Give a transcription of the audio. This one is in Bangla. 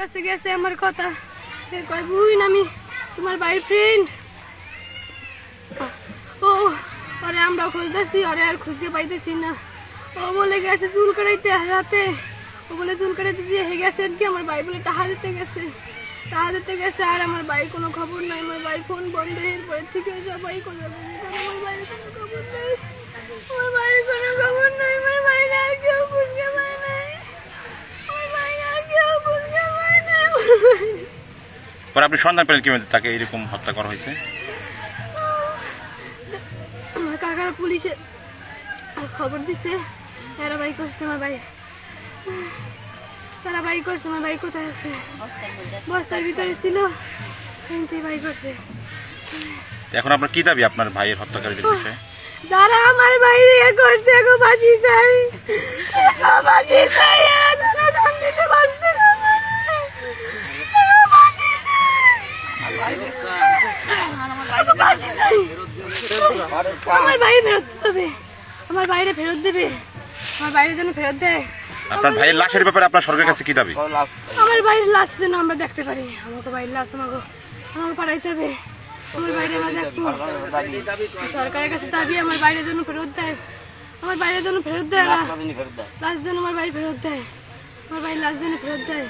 কাছে গেছে আমার কথা। কয় বুঝিন আমি তোমার বাই ফ্রেন্ড ও, আরে আমরা খুঁজতেছি, আরে আর খুঁজতে পাইতেছি না। ও বলে গেছে চুল কাটাইতে রাতে। ও বলে, চুল কাটাইতে দিয়ে হে গেছে কি আমার ভাই বলে টাহা দিতে গেছে। টাহা দিতে গেছে আর আমার ভাইয়ের কোনো খবর নাই। আমার ভাইয়ের ফোন বন্ধ। এরপরে থেকে সবাই কথা আমার ভাইয়ের কোনো খবর নাই। পরে আপনি সন্ধান পেলেন কীভাবে তাকে এরকম হত্যা করা হয়েছে? কাকার পুলিশে খবর দিছে এরা বাই করছে আমার ভাই। তারা বাই করছে আমার ভাই কোথায় আছে? বস্তার ভিতরে ছিল বাই করছে। এখন আপনার কি দাবি আপনার ভাইয়ের হত্যাকারীদের বিষয়ে? যারা আমার বাইরে করছে গো বাসি চাই। বাসি চাই এরা নাম দিতে পারছে না আমারে। গো বাঁশি চাই। গো বাঁশি চাই। আমার বাইরে ফেরত দেবে আমার বাইরে ফেরত দেবে। আমার বাইরে যেন ফেরত দেয়। আপনার ভাইয়ের লাশের ব্যাপারে আপনার সরকারের কাছে কি দাবি? আমার বাইরের লাশ যেন আমরা দেখতে পারি। আমাকে বাইরের লাশ আমাকে আমাকে পাঠাইতে হবে। আমার বাইরে আমরা দেখব সরকারের কাছে দাবি আমার বাইরে যেন ফেরত দেয়। আমার বাইরে যেন ফেরত দেয়। না লাশ যেন আমার বাড়ি ফেরত দেয়। আমার বাড়ির লাশ যেন ফেরত দেয়।